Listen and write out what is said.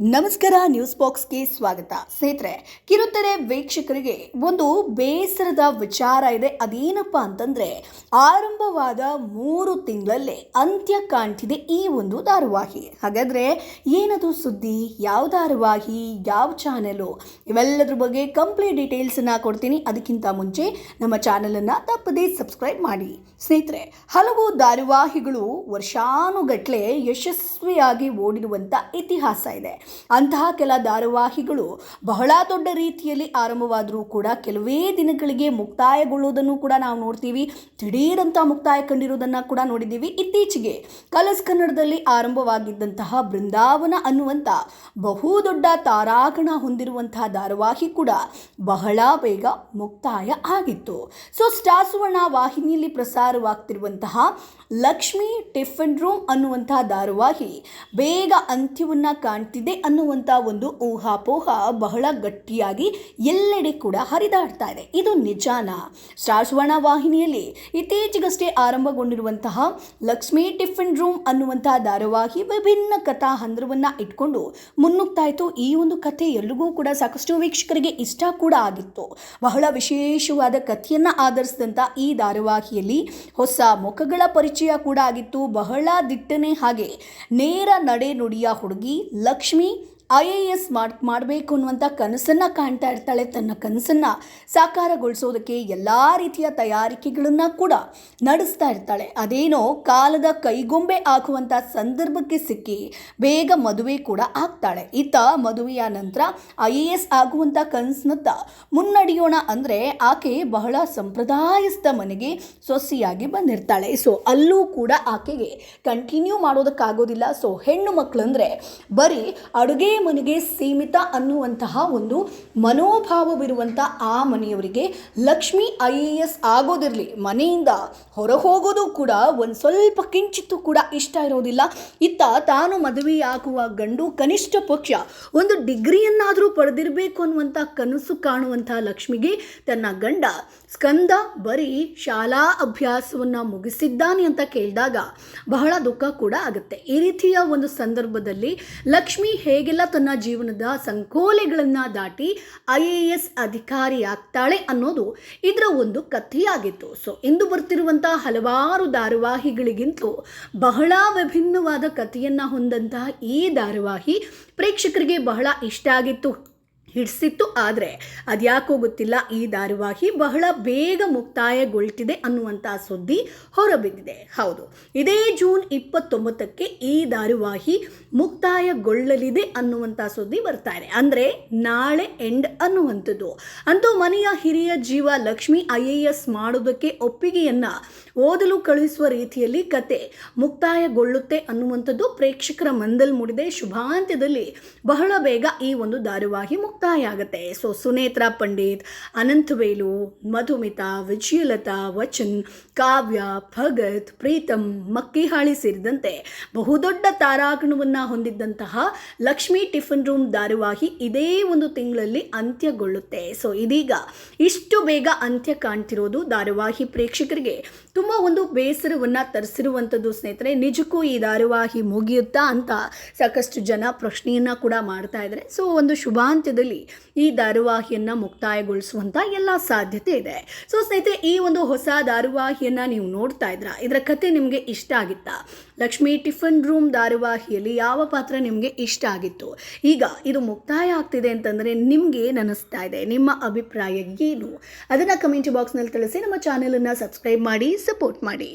ನಮಸ್ಕಾರ, ನ್ಯೂಸ್ ಬಾಕ್ಸ್ಗೆ ಸ್ವಾಗತ. ಸ್ನೇಹಿತರೆ, ಕಿರುತೆರೆ ವೀಕ್ಷಕರಿಗೆ ಒಂದು ಬೇಸರದ ವಿಚಾರ ಇದೆ. ಅದೇನಪ್ಪ ಅಂತಂದ್ರೆ, ಆರಂಭವಾದ ಮೂರು ತಿಂಗಳಲ್ಲೇ ಅಂತ್ಯ ಕಾಣ್ತಿದೆ ಈ ಒಂದು ಧಾರಾವಾಹಿ. ಹಾಗಾದ್ರೆ ಏನದು ಸುದ್ದಿ? ಯಾವ ಧಾರಾವಾಹಿ? ಯಾವ ಚಾನೆಲು? ಇವೆಲ್ಲದ್ರ ಬಗ್ಗೆ ಕಂಪ್ಲೀಟ್ ಡೀಟೇಲ್ಸನ್ನು ಕೊಡ್ತೀನಿ. ಅದಕ್ಕಿಂತ ಮುಂಚೆ ನಮ್ಮ ಚಾನಲನ್ನು ತಪ್ಪದೇ ಸಬ್ಸ್ಕ್ರೈಬ್ ಮಾಡಿ. ಸ್ನೇಹಿತರೆ, ಹಲವು ಧಾರಾವಾಹಿಗಳು ವರ್ಷಾನುಗಟ್ಲೆ ಯಶಸ್ವಿಯಾಗಿ ಓಡಿರುವಂಥ ಇತಿಹಾಸ ಇದೆ. ಅಂತಹ ಕೆಲ ಧಾರಾವಾಹಿಗಳು ಬಹಳ ದೊಡ್ಡ ರೀತಿಯಲ್ಲಿ ಆರಂಭವಾದರೂ ಕೂಡ ಕೆಲವೇ ದಿನಗಳಿಗೆ ಮುಕ್ತಾಯಗೊಳ್ಳುವುದನ್ನು ಕೂಡ ನಾವು ನೋಡ್ತೀವಿ. ದಿಢೀರಂತ ಮುಕ್ತಾಯ ಕಂಡಿರುವುದನ್ನು ಕೂಡ ನೋಡಿದ್ದೀವಿ. ಇತ್ತೀಚೆಗೆ ಕಲಸ್ ಕನ್ನಡದಲ್ಲಿ ಆರಂಭವಾಗಿದ್ದಂತಹ ಬೃಂದಾವನ ಅನ್ನುವಂಥ ಬಹುದೊಡ್ಡ ತಾರಾಗಣ ಹೊಂದಿರುವಂತಹ ಧಾರಾವಾಹಿ ಕೂಡ ಬಹಳ ಬೇಗ ಮುಕ್ತಾಯ ಆಗಿತ್ತು. ಸೊ ಸ್ಟಾರ್ ಸುವರ್ಣ ವಾಹಿನಿಯಲ್ಲಿ ಪ್ರಸಾರವಾಗ್ತಿರುವಂತಹ ಲಕ್ಷ್ಮಿ ಟಿಫನ್ ರೂಮ್ ಅನ್ನುವಂತಹ ಧಾರಾವಾಹಿ ಬೇಗ ಅಂತ್ಯವನ್ನು ಕಾಣ್ತಿದೆ. ಅನ್ನುವಂಥ ಒಂದು ಊಹಾಪೋಹ ಬಹಳ ಗಟ್ಟಿಯಾಗಿ ಎಲ್ಲೆಡೆ ಕೂಡ ಹರಿದಾಡ್ತಾ ಇದೆ. ಇದು ನಿಜಾನ? ಸುವರ್ಣ ವಾಹಿನಿಯಲ್ಲಿ ಇತ್ತೀಚೆಗಷ್ಟೇ ಆರಂಭಗೊಂಡಿರುವಂತಹ ಲಕ್ಷ್ಮಿ ಟಿಫಿನ್ ರೂಮ್ ಅನ್ನುವಂತಹ ಧಾರಾವಾಹಿ ವಿಭಿನ್ನ ಕಥಾ ಹಂದ್ರವನ್ನು ಇಟ್ಕೊಂಡು ಮುನ್ನುಗ್ತಾ ಇತ್ತು ಈ ಒಂದು ಕಥೆ ಎಲ್ರಿಗೂ ಕೂಡ ಸಾಕಷ್ಟು ವೀಕ್ಷಕರಿಗೆ ಇಷ್ಟ ಕೂಡ ಆಗಿತ್ತು. ಬಹಳ ವಿಶೇಷವಾದ ಕಥೆಯನ್ನು ಆಧರಿಸಿದಂಥ ಈ ಧಾರಾವಾಹಿಯಲ್ಲಿ ಹೊಸ ಮುಖಗಳ ಪರಿಚಯ ಕೂಡ ಆಗಿತ್ತು. ಬಹಳ ದಿಟ್ಟನೆ ಹಾಗೆ ನೇರ ನಡೆ ನುಡಿಯ ಹುಡುಗಿ Lakshmi Porém, I A S ಮಾಡ್ ಮಾಡಬೇಕು ಅನ್ನುವಂಥ ಕನಸನ್ನು ಕಾಣ್ತಾ ಇರ್ತಾಳೆ. ತನ್ನ ಕನಸನ್ನು ಸಾಕಾರಗೊಳಿಸೋದಕ್ಕೆ ಎಲ್ಲ ರೀತಿಯ ತಯಾರಿಕೆಗಳನ್ನು ಕೂಡ ನಡೆಸ್ತಾ ಇರ್ತಾಳೆ. ಅದೇನೋ ಕಾಲದ ಕೈಗೊಂಬೆ ಆಗುವಂಥ ಸಂದರ್ಭಕ್ಕೆ ಸಿಕ್ಕಿ ಬೇಗ ಮದುವೆ ಕೂಡ ಆಗ್ತಾಳೆ. ಇತ್ತ ಮದುವೆಯ ನಂತರ ಐ ಎ ಎಸ್ ಆಗುವಂಥ ಕನಸಿನತ್ತ ಮುನ್ನಡೆಯೋಣ ಅಂದರೆ ಆಕೆ ಬಹಳ ಸಂಪ್ರದಾಯಸ್ಥ ಮನೆಗೆ ಸೊಸೆಯಾಗಿ ಬಂದಿರ್ತಾಳೆ. ಸೊ, ಅಲ್ಲೂ ಕೂಡ ಆಕೆಗೆ ಕಂಟಿನ್ಯೂ ಮಾಡೋದಕ್ಕಾಗೋದಿಲ್ಲ. ಸೊ, ಹೆಣ್ಣು ಮಕ್ಕಳಂದರೆ ಬರೀ ಅಡುಗೆ ಮನೆಗೆ ಸೀಮಿತ ಅನ್ನುವಂತಹ ಒಂದು ಮನೋಭಾವವಿರುವಂಥ ಆ ಮನೆಯವರಿಗೆ ಲಕ್ಷ್ಮಿ ಐ ಎ ಎಸ್ ಆಗೋದಿರಲಿ, ಮನೆಯಿಂದ ಹೊರ ಹೋಗೋದು ಕೂಡ ಒಂದು ಸ್ವಲ್ಪ ಕಿಂಚಿತ್ತು ಕೂಡ ಇಷ್ಟ ಇರೋದಿಲ್ಲ. ಇತ್ತ ತಾನು ಮದುವೆಯಾಗುವ ಗಂಡು ಕನಿಷ್ಠ ಪಕ್ಷ ಒಂದು ಡಿಗ್ರಿಯನ್ನಾದರೂ ಪಡೆದಿರಬೇಕು ಅನ್ನುವಂಥ ಕನಸು ಕಾಣುವಂಥ ಲಕ್ಷ್ಮಿಗೆ ತನ್ನ ಗಂಡ ಸ್ಕಂದ ಬರೀ ಶಾಲಾ ಅಭ್ಯಾಸವನ್ನು ಮುಗಿಸಿದ್ದಾನೆ ಅಂತ ಕೇಳಿದಾಗ ಬಹಳ ದುಃಖ ಕೂಡ ಆಗುತ್ತೆ. ಈ ರೀತಿಯ ಒಂದು ಸಂದರ್ಭದಲ್ಲಿ ಲಕ್ಷ್ಮಿ ಹೇಗೆಲ್ಲ ತನ್ನ ಜೀವನದ ಸಂಕೋಲೆಗಳನ್ನು ದಾಟಿ ಐ ಎ ಎಸ್ ಅಧಿಕಾರಿ ಆಗ್ತಾಳೆ ಅನ್ನೋದು ಇದರ ಒಂದು ಕಥೆಯಾಗಿತ್ತು. ಸೊ, ಇಂದು ಬರ್ತಿರುವಂತಹ ಹಲವಾರು ಧಾರಾವಾಹಿಗಳಿಗಿಂತಲೂ ಬಹಳ ವಿಭಿನ್ನವಾದ ಕಥೆಯನ್ನು ಹೊಂದಂತಹ ಈ ಧಾರಾವಾಹಿ ಪ್ರೇಕ್ಷಕರಿಗೆ ಬಹಳ ಇಷ್ಟ ಆಗಿತ್ತು. ಹಿಡಿಸಿತ್ತು. ಆದರೆ ಅದ್ಯಾಕೋ ಗೊತ್ತಿಲ್ಲ, ಈ ಧಾರಾವಾಹಿ ಬಹಳ ಬೇಗ ಮುಕ್ತಾಯಗೊಳ್ತಿದೆ ಅನ್ನುವಂಥ ಸುದ್ದಿ ಹೊರಬಿದ್ದಿದೆ. ಹೌದು, ಇದೇ ಜೂನ್ ಇಪ್ಪತ್ತೊಂಬತ್ತಕ್ಕೆ ಈ ಧಾರಾವಾಹಿ ಮುಕ್ತಾಯಗೊಳ್ಳಲಿದೆ ಅನ್ನುವಂಥ ಸುದ್ದಿ ಬರ್ತಾ ಇದೆ. ಅಂದರೆ ನಾಳೆ ಎಂಡ್ ಅನ್ನುವಂಥದ್ದು. ಅಂತೂ ಮನೆಯ ಹಿರಿಯ ಜೀವ ಲಕ್ಷ್ಮಿ ಐ ಎ ಎಸ್ ಮಾಡೋದಕ್ಕೆ ಒಪ್ಪಿಗೆಯನ್ನು ಓದಲು ಕಳುಹಿಸುವ ರೀತಿಯಲ್ಲಿ ಕತೆ ಮುಕ್ತಾಯಗೊಳ್ಳುತ್ತೆ ಅನ್ನುವಂಥದ್ದು ಪ್ರೇಕ್ಷಕರ ಮಂದಲ್ ಮೂಡಿದೆ ಶುಭಾಂತ್ಯದಲ್ಲಿ ಬಹಳ ಬೇಗ ಈ ಒಂದು ಧಾರಾವಾಹಿ ಮುಕ್ತಾಯ ಆಗುತ್ತೆ. ಸೊ ಸುನೇತ್ರ ಪಂಡಿತ್ ಅನಂತವೇಲು ಮಧುಮಿತಾ, ವಿಜಯಲತಾ, ವಚನ್, ಕಾವ್ಯ, ಭಗತ್ ಪ್ರೀತಮ್ ಮಕ್ಕಿಹಾಳಿ ಸೇರಿದಂತೆ ಬಹುದೊಡ್ಡ ತಾರಾಗಣವನ್ನು ಹೊಂದಿದ್ದಂತಹ ಲಕ್ಷ್ಮಿ ಟಿಫನ್ ರೂಮ್ ಧಾರಾವಾಹಿ ಇದೇ ಒಂದು ತಿಂಗಳಲ್ಲಿ ಅಂತ್ಯಗೊಳ್ಳುತ್ತೆ. ಸೊ ಇದೀಗ ಇಷ್ಟು ಬೇಗ ಅಂತ್ಯ ಕಾಣ್ತಿರೋದು ಧಾರಾವಾಹಿ ಪ್ರೇಕ್ಷಕರಿಗೆ. ತುಂಬ ಒಂದು ಬೇಸರವನ್ನು ತರಿಸಿರುವಂಥದ್ದು ಸ್ನೇಹಿತರೆ, ನಿಜಕ್ಕೂ ಈ ಧಾರಾವಾಹಿ ಮುಗಿಯುತ್ತಾ ಅಂತ ಸಾಕಷ್ಟು ಜನ ಪ್ರಶ್ನೆಯನ್ನು ಕೂಡ ಮಾಡ್ತಾ ಇದ್ದಾರೆ ಸೊ ಒಂದು ಶುಭಾಂತ್ಯದಲ್ಲಿ ಈ ಧಾರಾವಾಹಿಯನ್ನು ಮುಕ್ತಾಯಗೊಳಿಸುವಂಥ ಎಲ್ಲ ಸಾಧ್ಯತೆ ಇದೆ. ಸೊ ಸ್ನೇಹಿತರೆ, ಈ ಒಂದು ಹೊಸ ಧಾರಾವಾಹಿಯನ್ನು ನೀವು ನೋಡ್ತಾ ಇದ್ರ ಇದರ ಕತೆ ನಿಮಗೆ ಇಷ್ಟ ಆಗಿತ್ತಾ? ಲಕ್ಷ್ಮಿ ಟಿಫನ್ ರೂಮ್ ಧಾರಾವಾಹಿಯಲ್ಲಿ ಯಾವ ಪಾತ್ರ ನಿಮಗೆ ಇಷ್ಟ ಆಗಿತ್ತು? ಈಗ ಇದು ಮುಕ್ತಾಯ ಆಗ್ತಿದೆ ಅಂತಂದರೆ ನಿಮಗೆ ಏನಿಸ್ತಾ ಇದೆ. ನಿಮ್ಮ ಅಭಿಪ್ರಾಯ ಏನು? ಅದನ್ನು ಕಮೆಂಟ್ ಬಾಕ್ಸ್ನಲ್ಲಿ ತಿಳಿಸಿ, ನಮ್ಮ ಚಾನಲನ್ನು ಸಬ್ಸ್ಕ್ರೈಬ್ ಮಾಡಿ ಸಪೋರ್ಟ್ ಮಾಡಿ.